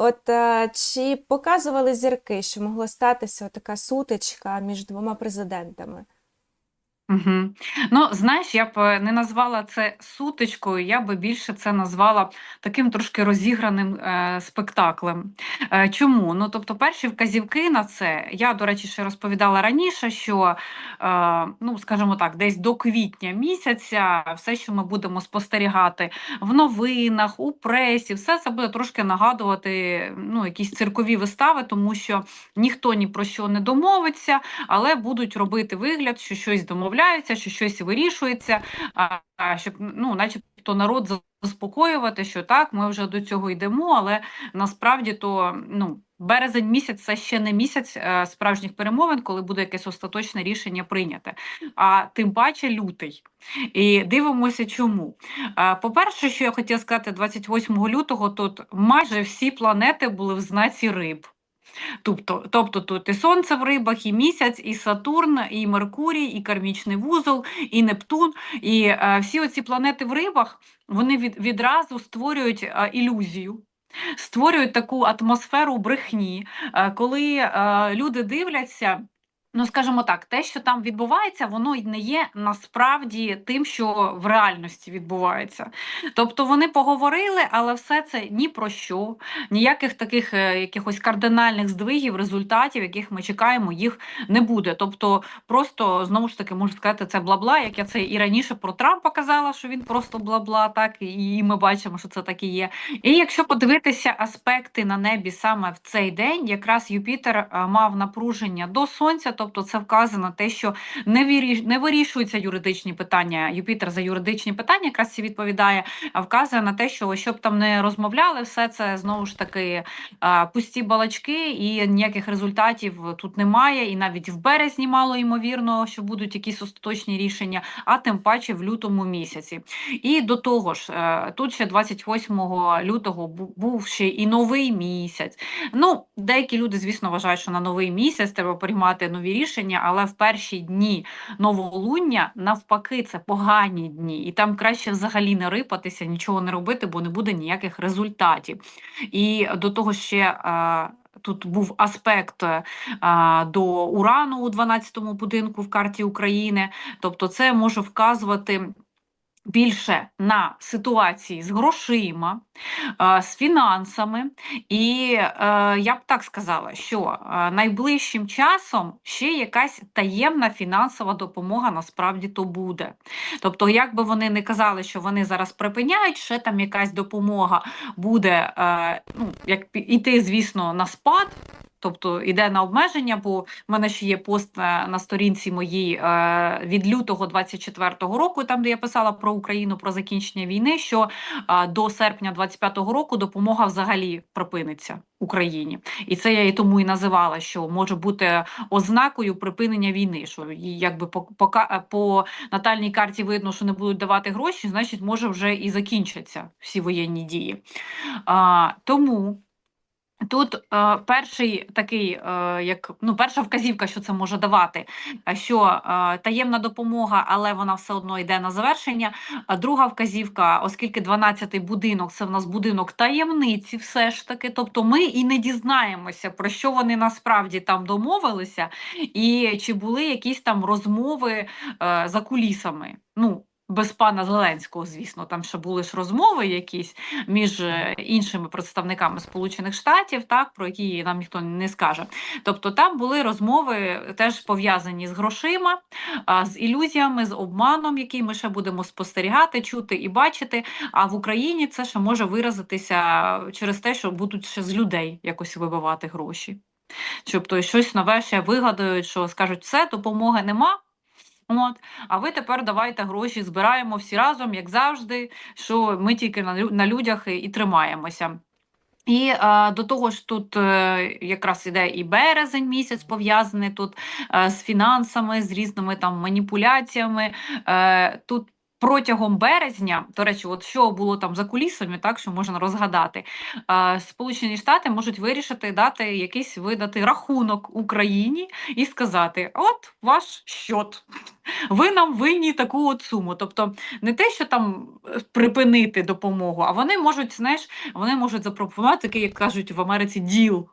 От е, чи показували зірки, що могла статися така сутичка між двома президентами? Угу. Ну, знаєш, я б е, не назвала це сутичкою, я би більше це назвала таким трошки розіграним е, спектаклем. Е, чому? Ну, тобто, перші вказівки на це, я, до речі, ще розповідала раніше, що, е, ну, скажімо так, десь до квітня місяця все, що ми будемо спостерігати в новинах, у пресі, все це буде трошки нагадувати ну, якісь циркові вистави, тому що ніхто ні про що не домовиться, але будуть робити вигляд, що щось домовляється домовляються, що щось вирішується, щоб ну, начебто народ заспокоювати, що так, ми вже до цього йдемо, але насправді то ну. Березень місяць це ще не місяць е, справжніх перемовин, коли буде якесь остаточне рішення прийняте, а тим паче лютий. І дивимося, чому. Е, По-перше, що я хотіла сказати, 28 лютого тут майже всі планети були в знаці риб. Тобто тобто тут і Сонце в рибах, і місяць, і Сатурн, і Меркурій, і кармічний вузол, і Нептун. І е, всі оці планети в рибах вони від, відразу створюють е, ілюзію. Створюють таку атмосферу брехні, е, коли е, люди дивляться. Ну, скажімо так, те, що там відбувається, воно й не є насправді тим, що в реальності відбувається. Тобто вони поговорили, але все це ні про що, ніяких таких е, якихось кардинальних здвигів, результатів, яких ми чекаємо, їх не буде. Тобто, просто знову ж таки можу сказати, це бла-бла, як я це і раніше про Трампа казала, що він просто бла-бла, так і ми бачимо, що це так і є. І якщо подивитися аспекти на небі саме в цей день, якраз Юпітер е, мав напруження до сонця. Тобто це вказано те, що не виріш... не вирішуються юридичні питання. Юпітер за юридичні питання якраз ці відповідає, а вказує на те, що щоб там не розмовляли, все це знову ж таки пусті балачки, і ніяких результатів тут немає. І навіть в березні мало ймовірно, що будуть якісь остаточні рішення, а тим паче в лютому місяці. І до того ж, е, тут ще 28 лютого був ще і новий місяць. Ну, деякі люди, звісно, вважають, що на новий місяць треба приймати нові рішення, але в перші дні новолуння навпаки це погані дні, і там краще взагалі не рипатися, нічого не робити, бо не буде ніяких результатів. І до того ще. Тут був аспект а, до урану у 12-му будинку в карті України, тобто це може вказувати більше на ситуації з грошима, з фінансами, і е, я б так сказала, що е, найближчим часом ще якась таємна фінансова допомога насправді то буде. Тобто, як би вони не казали, що вони зараз припиняють, ще там якась допомога буде е, ну, як іти, звісно, на спад. Тобто йде на обмеження, бо в мене ще є пост на сторінці моїй е, від лютого 24-го року, там де я писала про Україну про закінчення війни. Що е, до серпня 25-го року допомога взагалі припиниться Україні, і це я і тому і називала, що може бути ознакою припинення війни. Що якби по, по, по натальній карті видно, що не будуть давати гроші, значить може вже і закінчаться всі воєнні дії. А, Тому. Тут е, перший такий, е, як ну, перша вказівка, що це може давати, е, що е, таємна допомога, але вона все одно йде на завершення. А друга вказівка, оскільки 12-й будинок це в нас будинок таємниці, все ж таки. Тобто ми і не дізнаємося, про що вони насправді там домовилися, і чи були якісь там розмови е, за кулісами. Ну, без пана Зеленського, звісно, там ще були ж розмови якісь між е, іншими представниками Сполучених Штатів, так про які нам ніхто не скаже. Тобто там були розмови теж пов'язані з грошима, з ілюзіями, з обманом, який ми ще будемо спостерігати, чути і бачити. А в Україні це ще може виразитися через те, що будуть ще з людей якось вибивати гроші. Тобто щось нове ще вигадають, що скажуть, все, допомоги нема. От, а ви тепер давайте гроші збираємо всі разом, як завжди, що ми тільки на на людях і, і тримаємося. І е, до того ж, тут е, якраз іде і березень місяць пов'язаний тут е, з фінансами, з різними там маніпуляціями. Е, Тут Протягом березня, до речі, от що було там за кулісами, так що можна розгадати, е, Сполучені Штати можуть вирішити дати якийсь видати рахунок Україні і сказати: от ваш щот. Ви нам винні таку от суму. Тобто не те, що там е, припинити допомогу, а вони можуть, знаєш, вони можуть запропонувати такий, як кажуть в Америці, діл.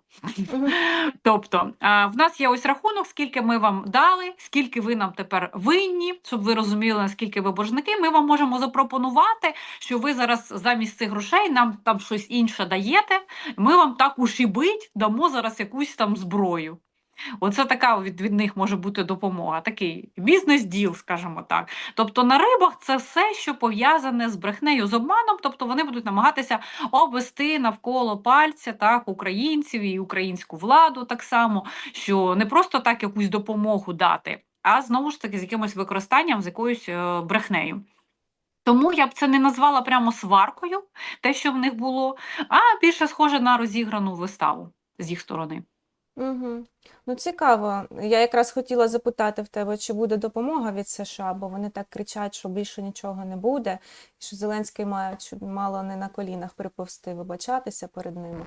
Тобто, в нас є ось рахунок, скільки ми вам дали, скільки ви нам тепер винні, щоб ви розуміли, наскільки ви боржники. Ми вам можемо запропонувати, що ви зараз замість цих грошей нам там щось інше даєте. Ми вам так уж і бить, дамо зараз якусь там зброю. Оце така від, від них може бути допомога, такий бізнес-діл, скажімо так. Тобто на рибах це все, що пов'язане з брехнею, з обманом, тобто вони будуть намагатися обвести навколо пальця так, українців і українську владу так само, що не просто так якусь допомогу дати, а знову ж таки з якимось використанням, з якоюсь е, брехнею. Тому я б це не назвала прямо сваркою, те, що в них було, а більше схоже на розіграну виставу з їх сторони. Угу. Ну, цікаво. Я якраз хотіла запитати в тебе, чи буде допомога від США, бо вони так кричать, що більше нічого не буде, і що Зеленський має мало не на колінах приповзти, вибачатися перед ними.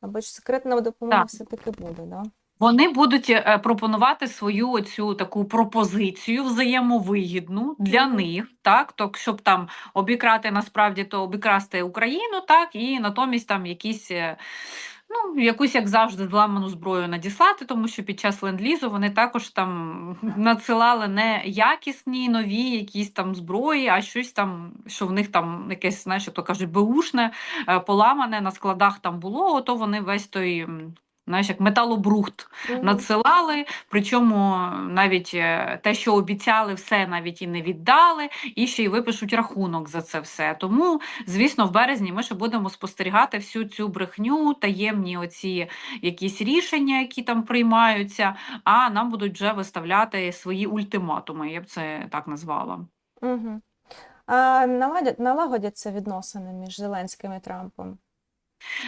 Або ж секретна допомога Так. все-таки буде, да? Вони будуть е, пропонувати свою оцю таку пропозицію взаємовигідну для Мгм. них, так, то щоб там обікрати насправді то обікрасти Україну, так, і натомість там якісь. е, Ну, якусь, як завжди, зламану зброю надіслати, тому що під час ленд-лізу вони також там надсилали не якісні нові якісь там зброї, а щось там, що в них там якесь, знаєш, то кажуть, беушне, е, поламане на складах там було, ото вони весь той, знаєш, як металобрухт Мгм. надсилали, причому навіть е, те, що обіцяли, все навіть і не віддали, і ще й випишуть рахунок за це все. Тому, звісно, в березні ми ще будемо спостерігати всю цю брехню, таємні оці якісь рішення, які там приймаються, а нам будуть вже виставляти свої ультиматуми, я б це так назвала. Угу. А наладять, налагодяться відносини між Зеленським і Трампом?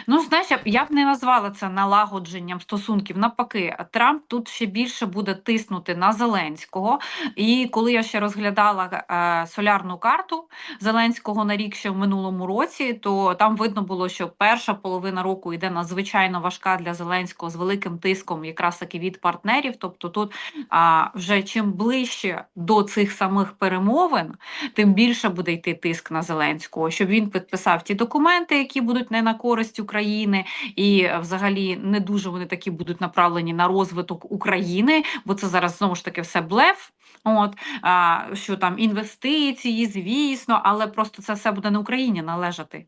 Ну, знаєш, я б, не назвала це налагодженням стосунків. Навпаки, Трамп тут ще більше буде тиснути на Зеленського. І коли я ще розглядала е, солярну карту Зеленського на рік ще в минулому році, то там видно було, що перша половина року йде надзвичайно важка для Зеленського з великим тиском, якраз таки від партнерів. Тобто, тут а, вже чим ближче до цих самих перемовин, тим більше буде йти тиск на Зеленського, щоб він підписав ті документи, які будуть не на користь України, і е, взагалі не дуже вони такі будуть направлені на розвиток України, бо це зараз знову ж таки все блеф. От а, що там інвестиції, звісно, але просто це все буде не Україні належати.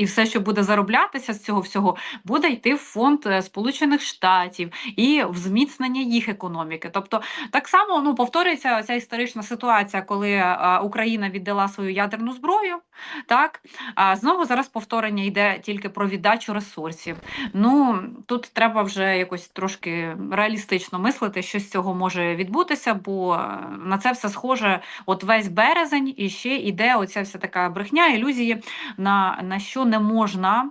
І все, що буде зароблятися з цього всього, буде йти в фонд е, Сполучених Штатів і в зміцнення їх економіки. Тобто, так само ну повторюється ця історична ситуація, коли е, Україна віддала свою ядерну зброю. Так а знову зараз повторення йде тільки про віддачу ресурсів. Ну тут треба вже якось трошки реалістично мислити, що з цього може відбутися, бо е, на це все схоже. От весь березень і ще йде оця вся така брехня, ілюзії на, на що не можна.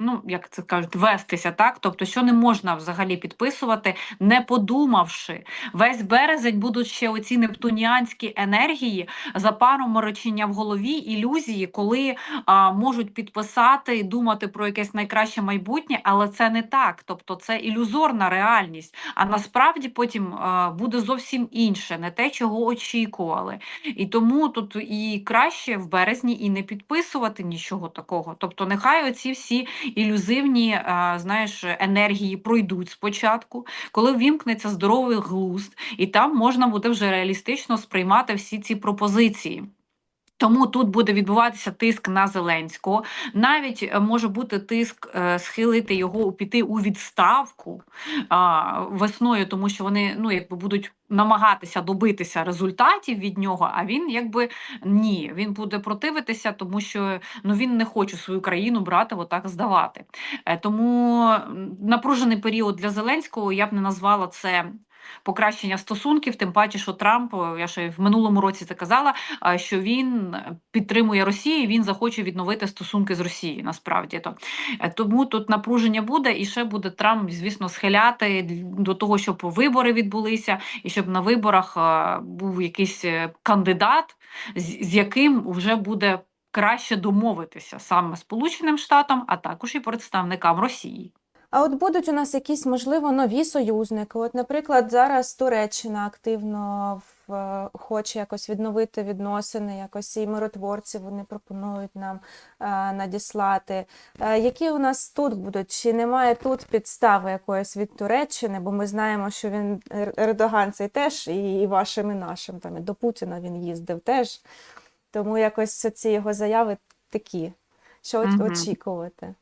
Ну, як це кажуть, вестися, так? Тобто, що не можна взагалі підписувати, не подумавши. Весь березень будуть ще оці нептуніанські енергії, за паром запароморочення в голові, ілюзії, коли а, можуть підписати і думати про якесь найкраще майбутнє, але це не так. Тобто це ілюзорна реальність. А насправді потім а, буде зовсім інше, не те, чого очікували. І тому тут і краще в березні і не підписувати нічого такого. Тобто, нехай оці всі ілюзивні знаєш, енергії пройдуть спочатку, коли вімкнеться здоровий глузд, і там можна буде вже реалістично сприймати всі ці пропозиції. Тому тут буде відбуватися тиск на Зеленського. Навіть е, може бути тиск е, схилити його піти у відставку весною, тому що вони ну якби будуть намагатися добитися результатів від нього. А він якби ні, він буде противитися, тому що ну він не хоче свою країну брати, отак здавати. Е, Тому напружений період для Зеленського я б не назвала це. Покращення стосунків, тим паче, що Трамп, я ще в минулому році це казала, що він підтримує Росію, він захоче відновити стосунки з Росією. Насправді то Е, тому тут напруження буде, і ще буде Трамп, звісно, схиляти до того, щоб вибори відбулися, і щоб на виборах був якийсь е, кандидат, з яким вже буде краще домовитися саме Сполученим Штатам, а також і представникам Росії. А от будуть у нас якісь, можливо, нові союзники. От, наприклад, зараз Туреччина активно в, е, хоче якось відновити відносини, якось і миротворці вони пропонують нам е, надіслати. Е, які у нас тут будуть? Чи немає тут підстави якоїсь від Туреччини? Бо ми знаємо, що він Ер- Ердоган цей теж і, і вашим, і нашим. Там і до Путіна він їздив теж. Тому якось ці його заяви такі. Що Мгм. очікувати?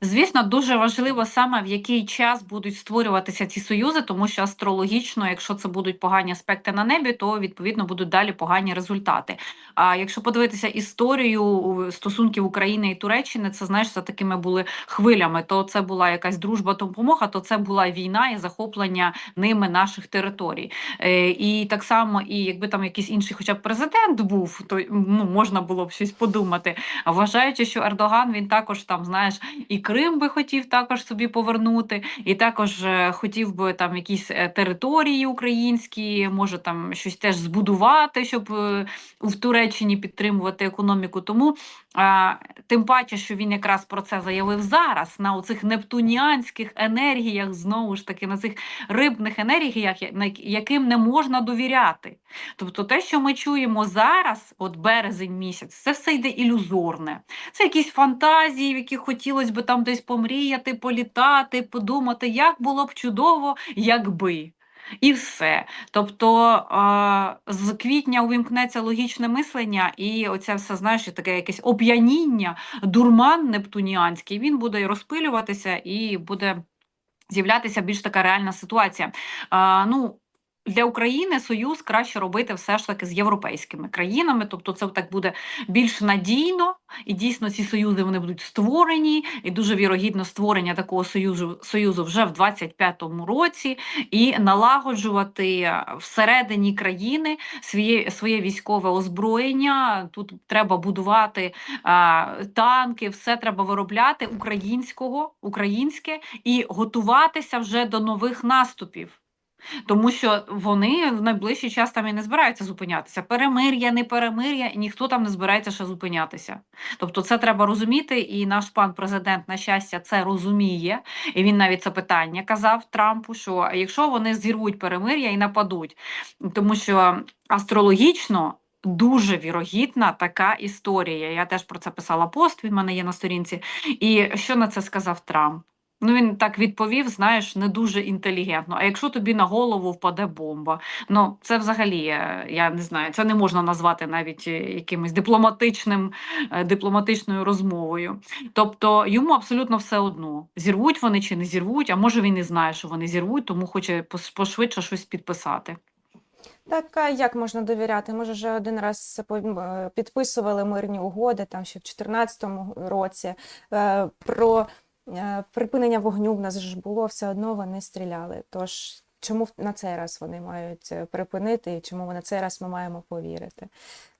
Звісно, дуже важливо саме в який час будуть створюватися ці союзи, тому що астрологічно, якщо це будуть погані аспекти на небі, то відповідно будуть далі погані результати. А якщо подивитися історію стосунків України і Туреччини, це знаєш, це такими були хвилями. То це була якась дружба, допомога, то це була війна і захоплення ними наших територій. Е, і так само, і якби там якийсь інший, хоча б президент був, то ну можна було б щось подумати. Вважаючи, що Ердоган він також там, знаєш, і Крим би хотів також собі повернути, і також е, хотів би там якісь е, території українські, може там щось теж збудувати, щоб е, в Туреччині підтримувати економіку. Тому тим паче, що він якраз про це заявив зараз на оцих нептуніанських енергіях, знову ж таки, на цих рибних енергіях, яким не можна довіряти. Тобто, те, що ми чуємо зараз, от березень місяць, це все йде ілюзорне. Це якісь фантазії, в яких хотілося б там десь помріяти, політати, подумати, як було б чудово, якби. І все. Тобто з квітня увімкнеться логічне мислення, і оце все, знаєш, таке якесь оп'яніння, дурман нептуніанський, він буде розпилюватися і буде з'являтися більш така реальна ситуація. Ну, для України союз краще робити все ж таки з європейськими країнами, тобто це так буде більш надійно, і дійсно ці союзи вони будуть створені, і дуже вірогідно створення такого союзу союзу вже в 25-му році, і налагоджувати всередині країни своє, своє військове озброєння. Тут треба будувати а, танки, все треба виробляти українського, українське. І готуватися вже до нових наступів. Тому що вони в найближчий час там і не збираються зупинятися. Перемир'я, не перемир'я, ніхто там не збирається ще зупинятися. Тобто, це треба розуміти, і наш пан президент, на щастя, це розуміє. І він навіть це питання казав Трампу: що якщо вони зірвуть перемир'я і нападуть, тому що астрологічно. Дуже вірогідна така історія. Я теж про це писала пост. Він в мене є на сторінці. І що на це сказав Трамп? Ну, він так відповів, знаєш, не дуже інтелігентно. А якщо тобі на голову впаде бомба, ну це взагалі, е, я не знаю, це не можна назвати навіть е, якимось дипломатичним, е, дипломатичною розмовою. Тобто йому абсолютно все одно, зірвуть вони чи не зірвуть, а може він і знає, що вони зірвуть, тому хоче пошвидше щось підписати. Так, а як можна довіряти? Може, вже один раз підписували мирні угоди, там ще в 2014 році, про припинення вогню в нас ж було, все одно вони стріляли. Тож чому на цей раз вони мають е, припинити, і чому на цей раз ми маємо повірити?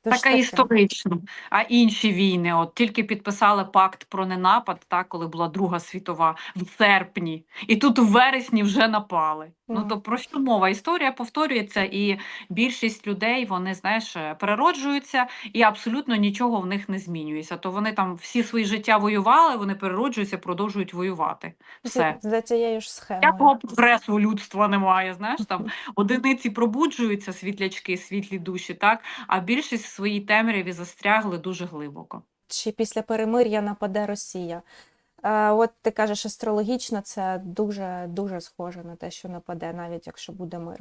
Тож Така таке. історично. А інші війни, от тільки підписали пакт про ненапад, так, коли була Друга світова в серпні, і тут в вересні вже напали. Ну то про що мова? Історія повторюється, і більшість людей вони знаєш перероджуються, і абсолютно нічого в них не змінюється. То вони там всі свої життя воювали, вони перероджуються, продовжують воювати. Все. За, цією ж схемою. Ніякого прогресу людства немає. Знаєш, там одиниці пробуджуються, світлячки, світлі душі, так а більшість своїй темряві застрягли дуже глибоко. Чи після перемир'я нападе Росія? Е, От ти кажеш, астрологічно це дуже дуже схоже на те, що нападе, навіть якщо буде мир.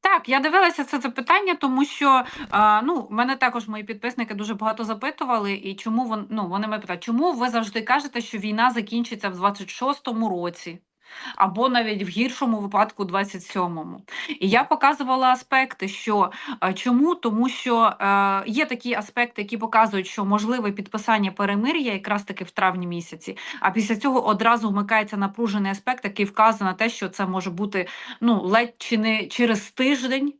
Так, я дивилася це запитання, тому що а, ну, мене також мої підписники дуже багато запитували, і чому вон, ну, вони мене питають, чому ви завжди кажете, що війна закінчиться в 26-му році? Або навіть в гіршому випадку 27-му. І я показувала аспекти, що е, чому? Тому що е, є такі аспекти, які показують, що можливе підписання перемир'я якраз таки в травні місяці, а після цього одразу вмикається напружений аспект, який вказує на те, що це може бути ну, ледь чи не через тиждень.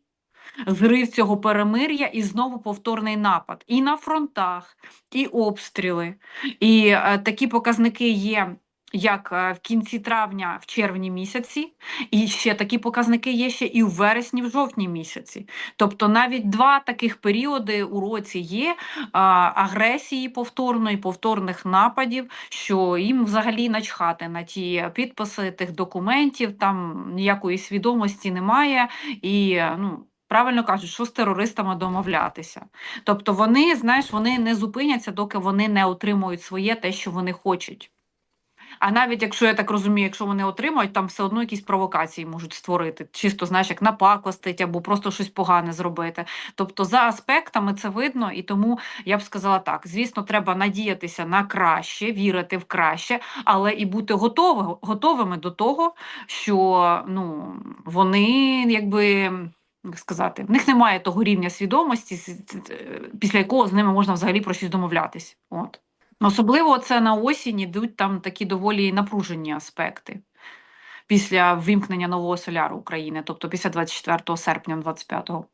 Зрив цього перемир'я і знову повторний напад і на фронтах, і обстріли. І е, такі показники є як е, в кінці травня, в червні місяці, і ще такі показники є ще і в вересні, в жовтні місяці. Тобто навіть два таких періоди у році є а, агресії повторної, повторних нападів, що їм взагалі начхати на ті підписи тих документів, там ніякої свідомості немає, і ну. Правильно кажуть, що з терористами домовлятися. Тобто вони, знаєш, вони не зупиняться, доки вони не отримують своє те, що вони хочуть. А навіть якщо я так розумію, якщо вони отримають, там все одно якісь провокації можуть створити, чисто знаєш, як напакостить або просто щось погане зробити. Тобто, за аспектами це видно, і тому я б сказала так: звісно, треба надіятися на краще, вірити в краще, але і бути готові, готовими до того, що ну вони якби. Як сказати, в них немає того рівня свідомості, е, після якого з ними можна взагалі про щось домовлятись. От. Особливо це на осінь ідуть там такі доволі напружені аспекти після вимкнення нового соляру України, тобто після 24 серпня 25-го.